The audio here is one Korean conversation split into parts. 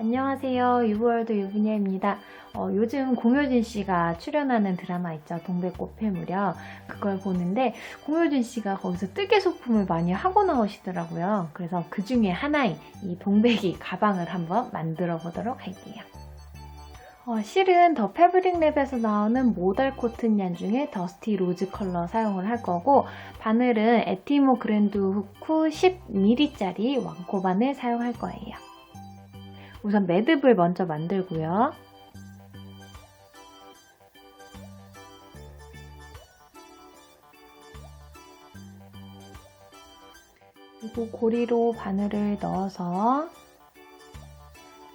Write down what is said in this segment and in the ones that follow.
안녕하세요. 유브월드 유부녀입니다. 어, 요즘 공효진 씨가 출연하는 드라마 있죠. 동백꽃 폐무렵. 그걸 보는데 공효진 씨가 거기서 뜨개 소품을 많이 하고 나오시더라고요. 그래서 그 중에 하나인 이 동백이 가방을 한번 만들어 보도록 할게요. 어, 실은 더 패브릭 랩에서 나오는 모달 코튼 양 중에 더스티 로즈 컬러 사용을 할 거고 바늘은 에티모 그랜드 후쿠 10mm짜리 왕코 바늘 사용할 거예요. 우선 매듭을 먼저 만들고요. 그리고 고리로 바늘을 넣어서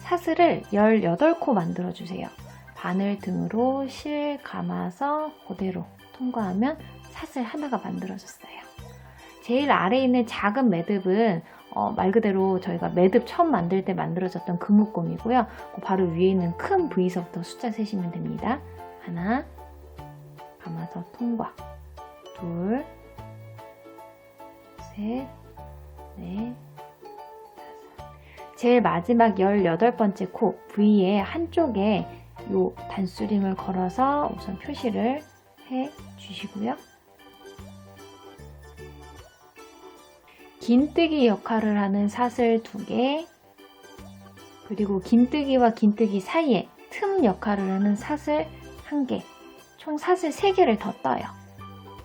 사슬을 18코 만들어주세요. 바늘 등으로 실 감아서 그대로 통과하면 사슬 하나가 만들어졌어요. 제일 아래에 있는 작은 매듭은 어, 말 그대로 저희가 매듭 처음 만들 때 만들어졌던 그 묶음이고요. 그 바로 위에 있는 큰 V서부터 숫자 세시면 됩니다. 하나, 감아서 통과. 둘, 셋, 넷, 다섯. 제일 마지막 18번째 코 V의 한쪽에 요 단수링을 걸어서 우선 표시를 해 주시고요. 긴뜨기 역할을 하는 사슬 두 개, 그리고 긴뜨기와 긴뜨기 사이에 틈 역할을 하는 사슬 한 개, 총 사슬 세 개를 더 떠요.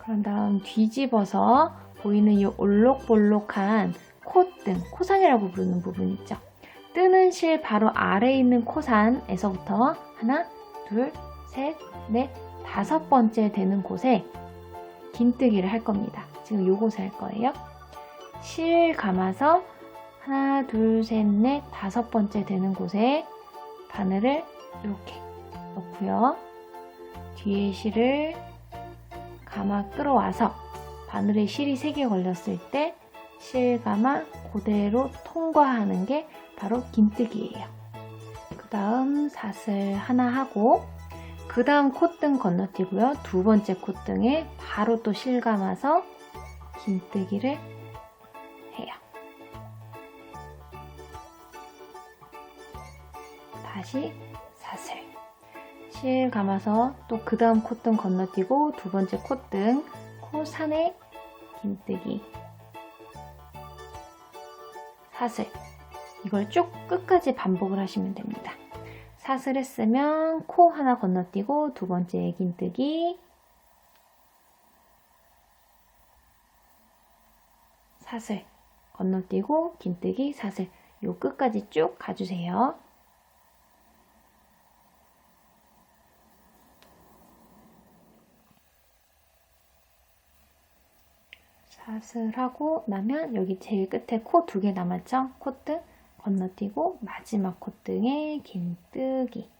그런 다음 뒤집어서 보이는 이 올록볼록한 콧등, 코산이라고 부르는 부분 있죠. 뜨는 실 바로 아래에 있는 코산에서부터 하나, 둘, 셋, 넷, 다섯 번째 되는 곳에 긴뜨기를 할 겁니다. 지금 요곳에 할 거예요. 실 감아서 하나, 둘, 셋, 넷, 다섯 번째 되는 곳에 바늘을 이렇게 넣고요. 뒤에 실을 감아 끌어와서 바늘에 실이 3개 걸렸을 때 실 감아 그대로 통과하는 게 바로 긴뜨기예요. 그 다음 사슬 하나 하고 그 다음 콧등 건너뛰고요. 두 번째 콧등에 바로 또 실 감아서 긴뜨기를 다시 사슬. 실 감아서 또 그 다음 콧등 건너뛰고 두 번째 콧등 코 산에 긴뜨기 사슬 이걸 쭉 끝까지 반복을 하시면 됩니다. 사슬 했으면 코 하나 건너뛰고 두 번째 긴뜨기 사슬 건너뛰고 긴뜨기 사슬 요 끝까지 쭉 가주세요. 사슬하고 나면 여기 제일 끝에 코 두 개 남았죠? 콧등 건너뛰고 마지막 콧등에 긴 뜨기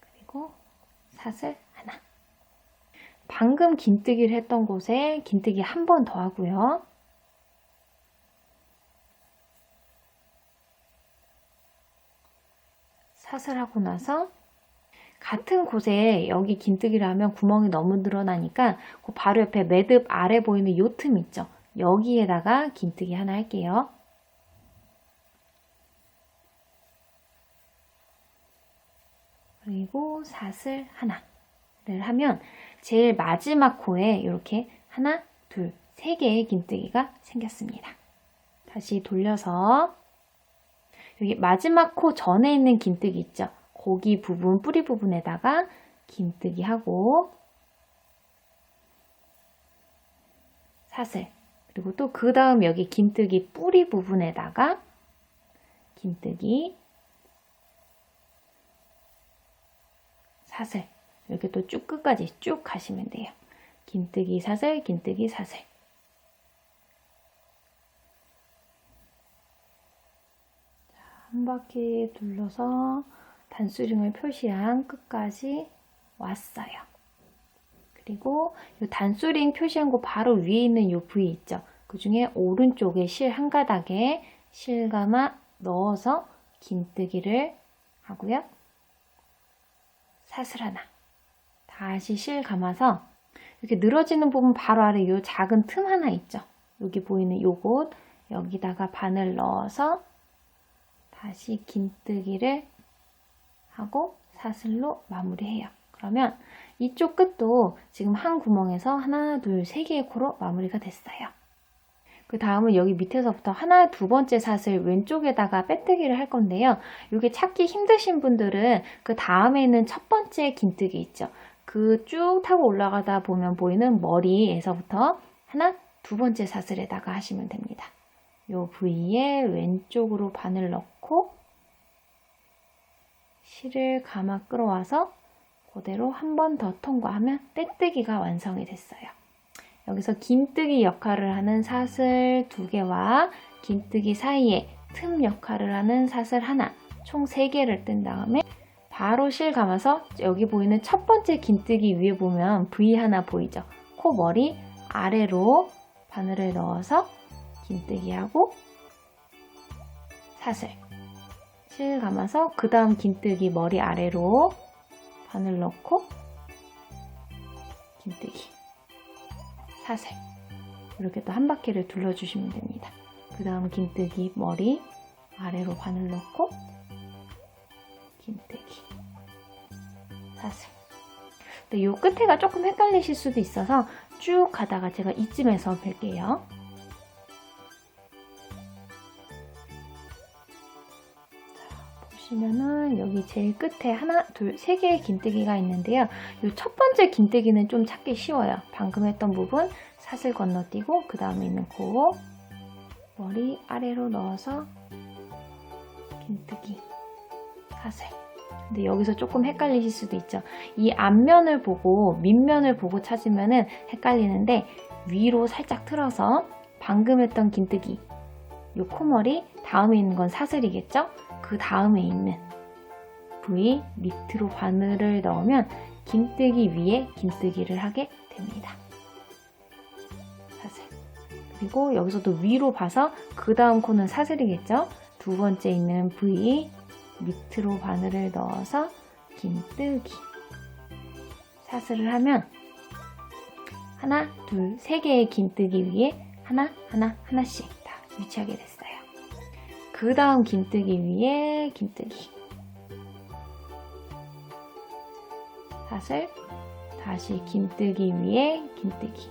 그리고 사슬 하나 방금 긴 뜨기를 했던 곳에 긴 뜨기 한 번 더 하고요. 사슬하고 나서 같은 곳에 여기 긴뜨기를 하면 구멍이 너무 늘어나니까 그 바로 옆에 매듭 아래 보이는 요 틈 있죠? 여기에다가 긴뜨기 하나 할게요. 그리고 사슬 하나를 하면 제일 마지막 코에 이렇게 하나, 둘, 세 개의 긴뜨기가 생겼습니다. 다시 돌려서 여기 마지막 코 전에 있는 긴뜨기 있죠? 고기 부분, 뿌리 부분에다가 긴뜨기 하고 사슬 그리고 또 그 다음 여기 긴뜨기 뿌리 부분에다가 긴뜨기 사슬 이렇게 또 쭉 끝까지 쭉 가시면 돼요. 긴뜨기 사슬, 긴뜨기 사슬. 한 바퀴 둘러서 단수링을 표시한 끝까지 왔어요. 그리고 이 단수링 표시한 곳 바로 위에 있는 이 부위 있죠. 그 중에 오른쪽에 실 한 가닥에 실 감아 넣어서 긴뜨기를 하고요. 사슬 하나. 다시 실 감아서 이렇게 늘어지는 부분 바로 아래 이 작은 틈 하나 있죠. 여기 보이는 요곳 여기다가 바늘 넣어서 다시 긴뜨기를 하고 사슬로 마무리해요. 그러면 이쪽 끝도 지금 한 구멍에서 하나, 둘, 세 개의 코로 마무리가 됐어요. 그 다음은 여기 밑에서부터 하나, 두 번째 사슬 왼쪽에다가 빼뜨기를 할 건데요. 이게 찾기 힘드신 분들은 그 다음에 있는 첫 번째 긴뜨기 있죠. 그 쭉 타고 올라가다 보면 보이는 머리에서부터 하나, 두 번째 사슬에다가 하시면 됩니다. 요 부위에 왼쪽으로 바늘 넣고 실을 감아 끌어와서 그대로 한 번 더 통과하면 빼뜨기가 완성이 됐어요. 여기서 긴뜨기 역할을 하는 사슬 두 개와 긴뜨기 사이에 틈 역할을 하는 사슬 하나, 총 3개를 뜬 다음에 바로 실 감아서 여기 보이는 첫 번째 긴뜨기 위에 보면 V 하나 보이죠? 코 머리 아래로 바늘을 넣어서 긴뜨기하고 사슬 실 감아서 그 다음 긴뜨기 머리 아래로 바늘 넣고 긴뜨기 사슬 이렇게 또 한 바퀴를 둘러주시면 됩니다. 그 다음 긴뜨기 머리 아래로 바늘 넣고 긴뜨기 사슬 근데 요 끝에가 조금 헷갈리실 수도 있어서 쭉 가다가 제가 이쯤에서 뵐게요. 보시면은 여기 제일 끝에 하나, 둘, 세 개의 긴뜨기가 있는데요. 이 첫 번째 긴뜨기는 좀 찾기 쉬워요. 방금 했던 부분 사슬 건너뛰고 그 다음에 있는 코 머리 아래로 넣어서 긴뜨기 사슬 근데 여기서 조금 헷갈리실 수도 있죠. 이 앞면을 보고 밑면을 보고 찾으면은 헷갈리는데 위로 살짝 틀어서 방금 했던 긴뜨기 요 코머리 다음에 있는 건 사슬이겠죠? 그 다음에 있는 부위 밑으로 바늘을 넣으면 긴뜨기 위에 긴뜨기를 하게 됩니다. 사슬. 그리고 여기서도 위로 봐서 그 다음 코는 사슬이겠죠? 두 번째 있는 부위 밑으로 바늘을 넣어서 긴뜨기. 사슬을 하면 하나, 둘, 세 개의 긴뜨기 위에 하나, 하나, 하나씩 다 위치하게 됐어요. 그 다음 긴뜨기 위에 긴뜨기 사슬 다시 긴뜨기 위에 긴뜨기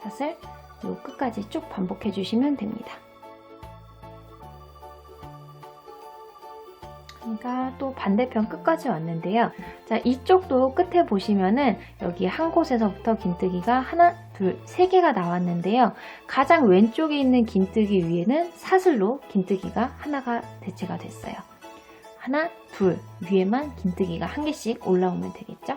사슬 요 끝까지 쭉 반복해 주시면 됩니다. 그러니까 또 반대편 끝까지 왔는데요. 자, 이쪽도 끝에 보시면은 여기 한 곳에서부터 긴뜨기가 하나, 둘, 세 개가 나왔는데요. 가장 왼쪽에 있는 긴뜨기 위에는 사슬로 긴뜨기가 하나가 대체가 됐어요. 하나, 둘, 위에만 긴뜨기가 한 개씩 올라오면 되겠죠?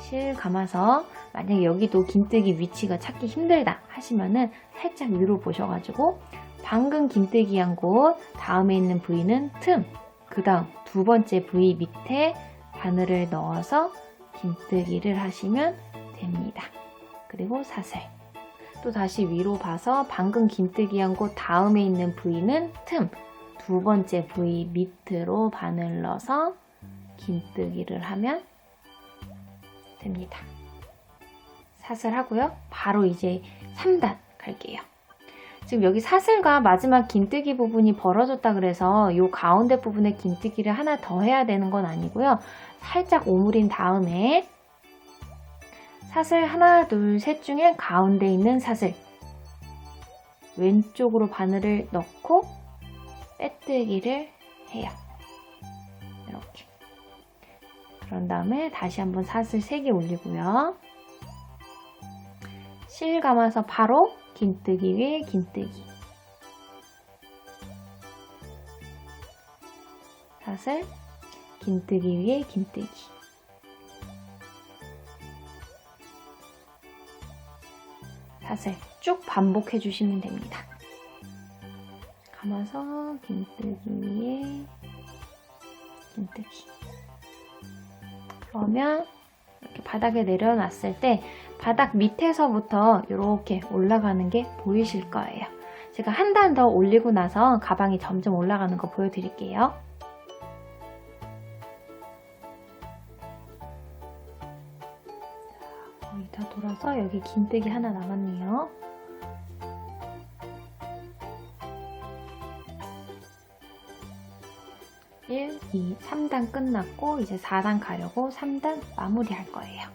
실 감아서 만약에 여기도 긴뜨기 위치가 찾기 힘들다 하시면은 살짝 위로 보셔가지고 방금 긴뜨기 한 곳 다음에 있는 부위는 틈, 그 다음 두 번째 부위 밑에 바늘을 넣어서 긴뜨기를 하시면 됩니다. 그리고 사슬. 또 다시 위로 봐서 방금 긴뜨기 한 곳 다음에 있는 부위는 틈, 두 번째 부위 밑으로 바늘 넣어서 긴뜨기를 하면 됩니다. 사슬 하고요. 바로 이제 3단 갈게요. 지금 여기 사슬과 마지막 긴뜨기 부분이 벌어졌다 그래서 이 가운데 부분에 긴뜨기를 하나 더 해야 되는 건 아니고요. 살짝 오므린 다음에 사슬 하나, 둘, 셋 중에 가운데 있는 사슬 왼쪽으로 바늘을 넣고 빼뜨기를 해요. 이렇게. 그런 다음에 다시 한번 사슬 3개 올리고요. 실 감아서 바로 긴뜨기 위에 긴뜨기. 사슬 긴뜨기 위에 긴뜨기. 사슬 쭉 반복해 주시면 됩니다. 감아서 긴뜨기 위에 긴뜨기. 그러면 이렇게 바닥에 내려놨을 때 바닥 밑에서부터 이렇게 올라가는 게 보이실 거예요. 제가 한 단 더 올리고 나서 가방이 점점 올라가는 거 보여드릴게요. 거의 다 돌아서 여기 긴뜨기 하나 남았네요. 1, 2, 3단 끝났고 이제 4단 가려고 3단 마무리할 거예요.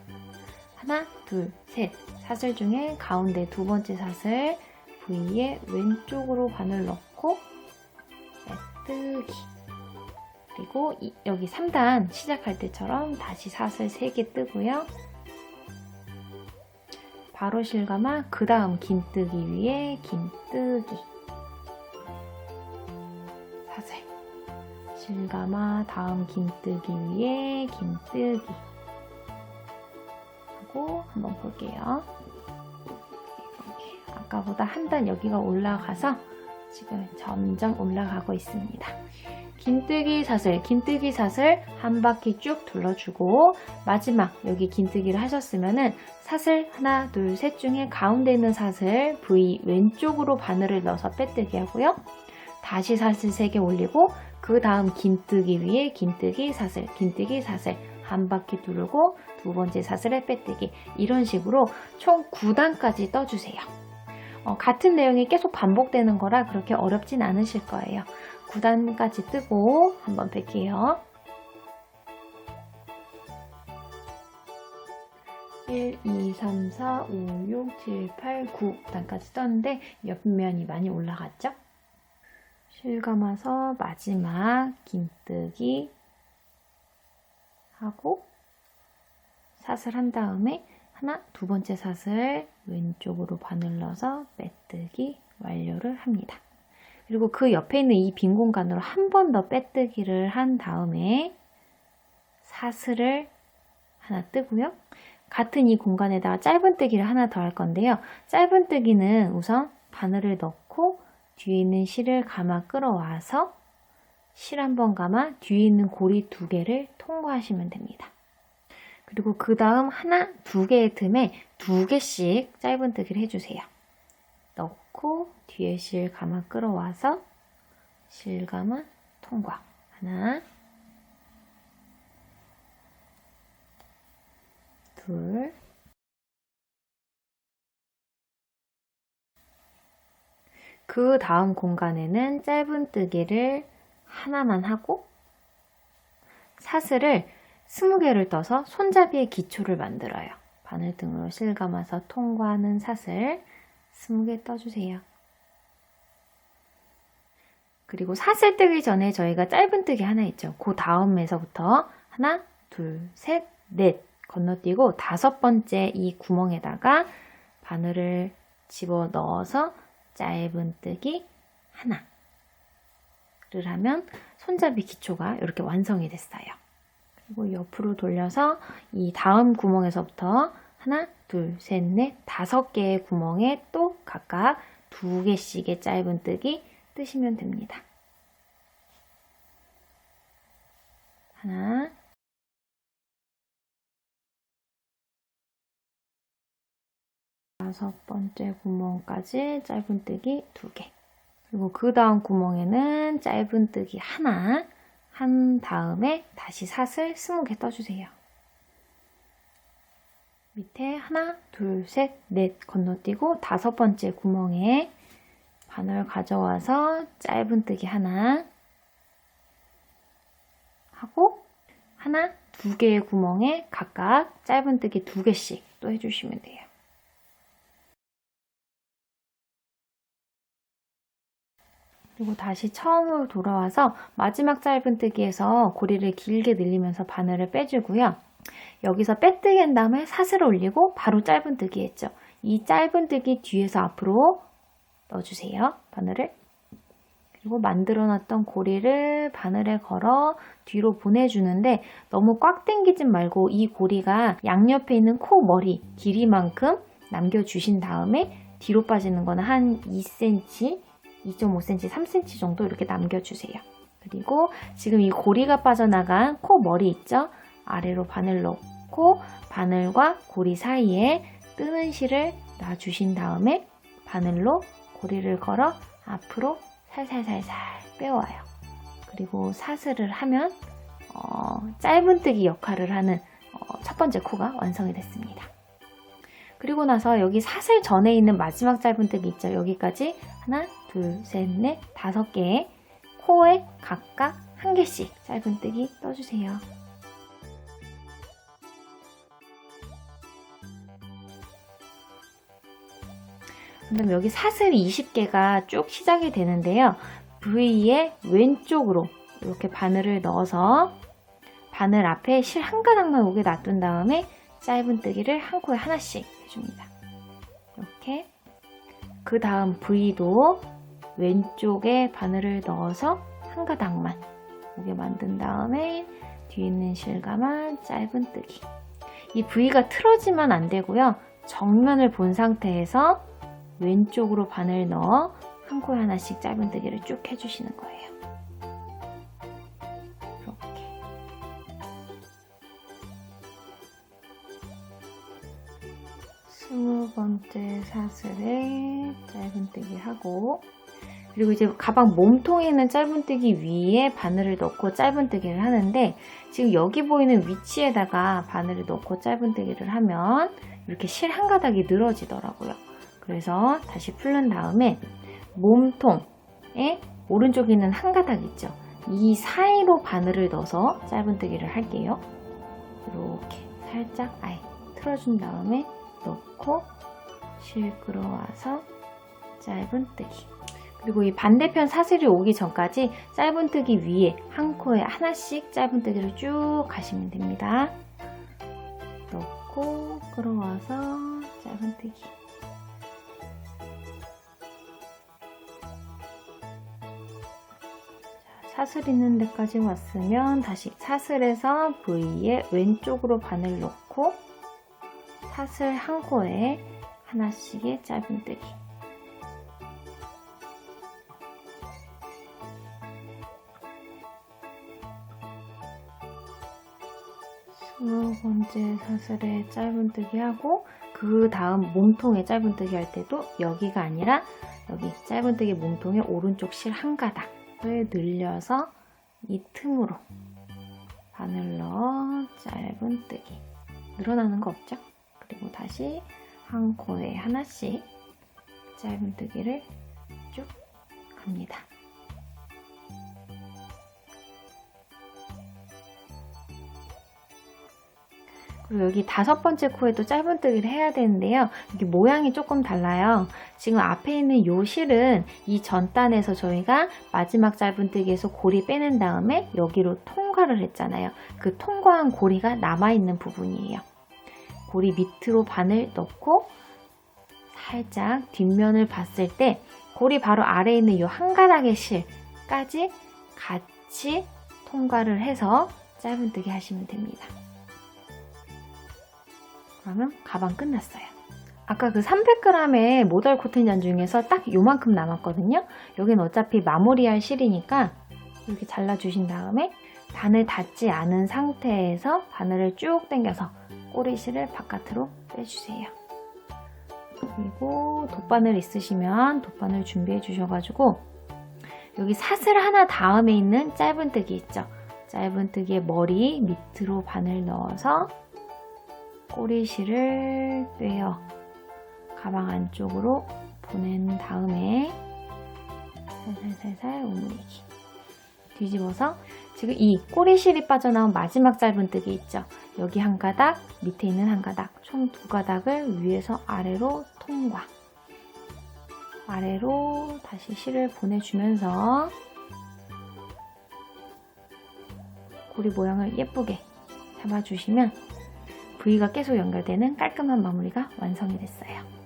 하나, 둘, 셋. 사슬 중에 가운데 두 번째 사슬 V에 왼쪽으로 바늘 넣고 메뜨기. 그리고 이- 여기 3단 시작할 때처럼 다시 사슬 3개 뜨고요. 바로 실감아 그 다음 긴 뜨기 위에 긴 뜨기 사슬 실감아 다음 긴 뜨기 위에 긴 뜨기 하고 한번 볼게요 아까보다 한 단 여기가 올라가서 지금 점점 올라가고 있습니다 긴뜨기 사슬, 긴뜨기 사슬 한 바퀴 쭉 둘러주고 마지막 여기 긴뜨기를 하셨으면은 사슬 하나, 둘, 셋 중에 가운데 있는 사슬 V 왼쪽으로 바늘을 넣어서 빼뜨기 하고요. 다시 사슬 3개 올리고 그 다음 긴뜨기 위에 긴뜨기 사슬, 긴뜨기 사슬 한 바퀴 두르고 두 번째 사슬에 빼뜨기 이런 식으로 총 9단까지 떠주세요. 어, 같은 내용이 계속 반복되는 거라 그렇게 어렵진 않으실 거예요. 9단까지 뜨고 한번 뵐게요. 1, 2, 3, 4, 5, 6, 7, 8, 9단까지 떴는데 옆면이 많이 올라갔죠? 실감아서 마지막 긴뜨기 하고 사슬 한 다음에 하나, 두 번째 사슬 왼쪽으로 바늘 넣어서 빼뜨기 완료를 합니다. 그리고 그 옆에 있는 이 빈 공간으로 한 번 더 빼뜨기를 한 다음에 사슬을 하나 뜨고요. 같은 이 공간에다가 짧은뜨기를 하나 더 할 건데요. 짧은뜨기는 우선 바늘을 넣고 뒤에 있는 실을 감아 끌어와서 실 한 번 감아 뒤에 있는 고리 두 개를 통과하시면 됩니다. 그리고 그 다음 하나, 두 개의 틈에 두 개씩 짧은 뜨기를 해주세요. 넣고 뒤에 실 감아 끌어와서 실 감아 통과 하나 둘 그 다음 공간에는 짧은 뜨기를 하나만 하고 사슬을 20개를 떠서 손잡이의 기초를 만들어요. 바늘 등으로 실감아서 통과하는 사슬 20개 떠주세요. 그리고 사슬 뜨기 전에 저희가 짧은 뜨기 하나 있죠. 그 다음에서부터 하나, 둘, 셋, 넷 건너뛰고 다섯 번째 이 구멍에다가 바늘을 집어 넣어서 짧은 뜨기 하나를 하면 손잡이 기초가 이렇게 완성이 됐어요. 그리고 옆으로 돌려서 이 다음 구멍에서부터 하나, 둘, 셋, 넷, 다섯 개의 구멍에 또 각각 두 개씩의 짧은 뜨기 뜨시면 됩니다. 하나, 다섯 번째 구멍까지 짧은뜨기 두 개. 그리고 그 다음 구멍에는 짧은뜨기 하나 한 다음에 다시 사슬 20개 떠주세요. 밑에 하나, 둘, 셋, 넷 건너뛰고 다섯 번째 구멍에 바늘 가져와서 짧은뜨기 하나 하고 하나, 두 개의 구멍에 각각 짧은뜨기 두 개씩 또 해주시면 돼요. 그리고 다시 처음으로 돌아와서 마지막 짧은뜨기에서 고리를 길게 늘리면서 바늘을 빼주고요. 여기서 빼뜨기 한 다음에 사슬을 올리고 바로 짧은뜨기 했죠. 이 짧은뜨기 뒤에서 앞으로 넣어주세요. 바늘을. 그리고 만들어놨던 고리를 바늘에 걸어 뒤로 보내주는데 너무 꽉 당기진 말고 이 고리가 양옆에 있는 코 머리 길이만큼 남겨주신 다음에 뒤로 빠지는 거는 한 2cm 2.5cm, 3cm 정도 이렇게 남겨주세요. 그리고 지금 이 고리가 빠져나간 코 머리 있죠? 아래로 바늘 넣고 바늘과 고리 사이에 뜨는 실을 놔주신 다음에 바늘로 고리를 걸어 앞으로 살살살살 빼와요. 그리고 사슬을 하면 어, 짧은뜨기 역할을 하는 어, 첫 번째 코가 완성이 됐습니다. 그리고 나서 여기 사슬 전에 있는 마지막 짧은뜨기 있죠? 여기까지 하나, 둘, 셋, 넷, 다섯 개의 코에 각각 한 개씩 짧은뜨기 떠주세요. 그다음 여기 사슬 20개가 쭉 시작이 되는데요. V의 왼쪽으로 이렇게 바늘을 넣어서 바늘 앞에 실 한 가닥만 오게 놔둔 다음에 짧은뜨기를 한 코에 하나씩 해줍니다. 이렇게 그 다음 V도 왼쪽에 바늘을 넣어서 한 가닥만 오게 만든 다음에 뒤에 있는 실감한 짧은 뜨기 이 V가 틀어지면 안 되고요. 정면을 본 상태에서 왼쪽으로 바늘 넣어 한 코에 하나씩 짧은 뜨기를 쭉 해주시는 거예요. 스무 번째 사슬에 짧은뜨기 하고 그리고 이제 가방 몸통에 있는 짧은뜨기 위에 바늘을 넣고 짧은뜨기를 하는데 지금 여기 보이는 위치에다가 바늘을 넣고 짧은뜨기를 하면 이렇게 실 한 가닥이 늘어지더라고요. 그래서 다시 풀른 다음에 몸통에 오른쪽에 있는 한 가닥 있죠. 이 사이로 바늘을 넣어서 짧은뜨기를 할게요. 이렇게 살짝 아예 틀어준 다음에 넣고 실 끌어와서 짧은뜨기. 그리고 이 반대편 사슬이 오기 전까지 짧은뜨기 위에 한 코에 하나씩 짧은뜨기를 쭉 가시면 됩니다. 넣고 끌어와서 짧은뜨기. 사슬 있는 데까지 왔으면 다시 사슬에서 V의 왼쪽으로 바늘 넣고 사슬 한 코에 하나씩의 짧은뜨기 스무 번째 사슬에 짧은뜨기 하고 그 다음 몸통에 짧은뜨기 할 때도 여기가 아니라 여기 짧은뜨기 몸통의 오른쪽 실 한 가닥 을 늘려서 이 틈으로 바늘 넣어 짧은뜨기 늘어나는 거 없죠? 그리고 다시 한 코에 하나씩 짧은뜨기를 쭉 갑니다. 그리고 여기 다섯 번째 코에도 짧은뜨기를 해야 되는데요. 이게 모양이 조금 달라요. 지금 앞에 있는 요 실은 이 전단에서 저희가 마지막 짧은뜨기에서 고리 빼낸 다음에 여기로 통과를 했잖아요. 그 통과한 고리가 남아있는 부분이에요. 고리 밑으로 바늘 넣고 살짝 뒷면을 봤을 때 고리 바로 아래에 있는 이 한 가닥의 실까지 같이 통과를 해서 짧은뜨기 하시면 됩니다. 그러면 가방 끝났어요. 아까 그 300g의 모달 코튼전 중에서 딱 요만큼 남았거든요. 여긴 어차피 마무리할 실이니까 이렇게 잘라주신 다음에 바늘 닿지 않은 상태에서 바늘을 쭉 당겨서 꼬리실을 바깥으로 빼주세요. 그리고 돗바늘 있으시면 돗바늘 준비해 주셔가지고 여기 사슬 하나 다음에 있는 짧은뜨기 있죠? 짧은뜨기의 머리 밑으로 바늘 넣어서 꼬리실을 빼어 가방 안쪽으로 보낸 다음에 살살살살 오므리기 뒤집어서 지금 이 꼬리실이 빠져나온 마지막 짧은뜨기 있죠 여기 한 가닥 밑에 있는 한 가닥 총 두 가닥을 위에서 아래로 통과 아래로 다시 실을 보내주면서 고리 모양을 예쁘게 잡아주시면 V가 계속 연결되는 깔끔한 마무리가 완성이 됐어요.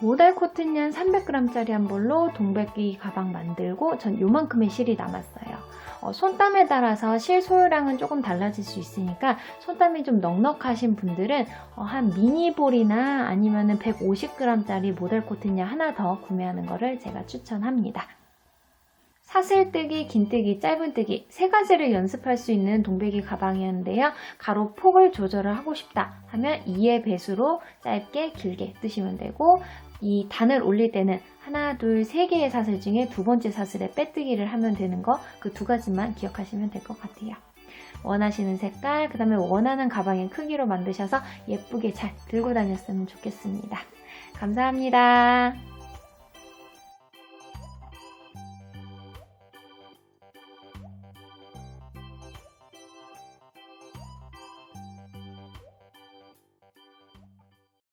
모달 코튼연 300g짜리 한 볼로 동백이 가방 만들고 전 요만큼의 실이 남았어요. 어, 손땀에 따라서 실 소요량은 조금 달라질 수 있으니까 손땀이 좀 넉넉하신 분들은 어, 한 미니볼이나 아니면은 150g짜리 모델 코트냐 하나 더 구매하는 거를 제가 추천합니다. 사슬뜨기, 긴뜨기, 짧은뜨기 세 가지를 연습할 수 있는 동백이 가방이었는데요. 가로 폭을 조절을 하고 싶다 하면 2의 배수로 짧게 길게 뜨시면 되고 이 단을 올릴 때는 하나, 둘, 세 개의 사슬 중에 두 번째 사슬에 빼뜨기를 하면 되는 거 그 두 가지만 기억하시면 될 것 같아요. 원하시는 색깔, 그 다음에 원하는 가방의 크기로 만드셔서 예쁘게 잘 들고 다녔으면 좋겠습니다. 감사합니다.